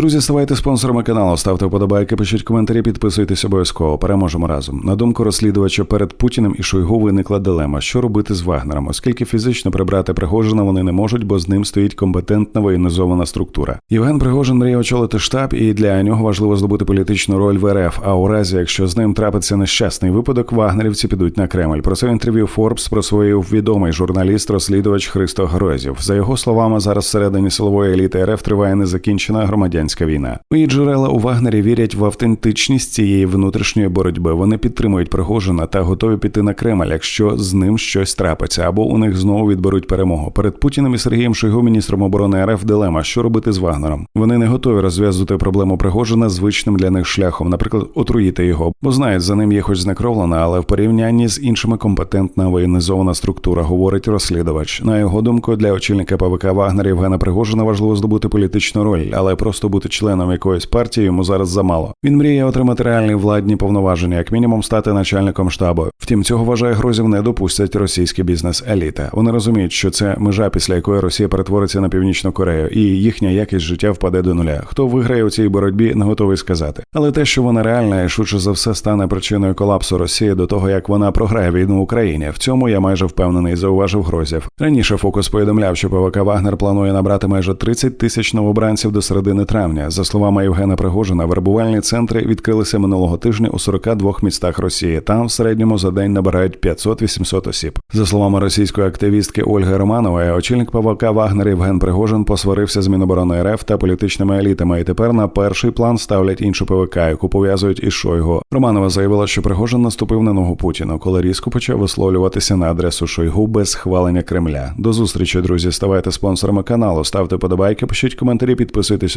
Друзі, ставайте спонсорами каналу, ставте вподобайки, пишіть коментарі, підписуйтесь обов'язково. Переможемо разом. На думку розслідувача, перед Путіним і Шойгу виникла дилема, що робити з Вагнером, оскільки фізично прибрати Пригожина вони не можуть, бо з ним стоїть компетентна воєнізована структура. Євген Пригожин мріє очолити штаб, і для нього важливо здобути політичну роль в РФ. А у разі, якщо з ним трапиться нещасний випадок, вагнерівці підуть на Кремль. Про це в інтерв'ю Forbes просвоїв відомий журналіст-розслідувач Христо Грозів. За його словами, зараз всередині силової еліти РФ триває незакінчена громадянська війна. Мої джерела у Вагнері вірять в автентичність цієї внутрішньої боротьби. Вони підтримують Пригожина та готові піти на Кремль, якщо з ним щось трапиться, або у них знову відберуть перемогу. Перед Путіним і Сергієм Шойгу, міністром оборони РФ, дилема, що робити з Вагнером. Вони не готові розв'язувати проблему Пригожина звичним для них шляхом, наприклад, отруїти його, бо знають, за ним є хоч знекровлена, але в порівнянні з іншими компетентна воєнізована структура, говорить розслідувач. На його думку, для очільника ПВК Вагнер Євгена Пригожина важливо здобути політичну роль, але просто бути членом якоїсь партії йому зараз замало. Він мріє отримати реальні владні повноваження, як мінімум стати начальником штабу. Втім, цього вважає Грозів не допустять російський бізнес-еліта. Вони розуміють, що це межа, після якої Росія перетвориться на північну Корею, і їхня якість життя впаде до нуля. Хто виграє у цій боротьбі, не готовий сказати. Але те, що вона реальна і швидше за все стане причиною колапсу Росії до того, як вона програє війну Україні. В цьому я майже впевнений, зауважив Грозів. Раніше фокус повідомляв, що ПВК Вагнер планує набрати майже 30 тисяч новобранців до середини травня. За словами Євгена Пригожина, вербувальні центри відкрилися минулого тижня у 42 містах Росії. Там в середньому за день набирають 500-800 осіб. За словами російської активістки Ольги Романової, очільник ПВК Вагнер Євген Пригожин посварився з Міноборони РФ та політичними елітами, і тепер на перший план ставлять іншу ПВК, яку пов'язують із Шойгу. Романова заявила, що Пригожин наступив на ногу Путіну, коли різко почав висловлюватися на адресу Шойгу без схвалення Кремля. До зустрічі, друзі. Ставайте спонсорами каналу, ставте подобайки, пишіть коментарі, підписуйтесь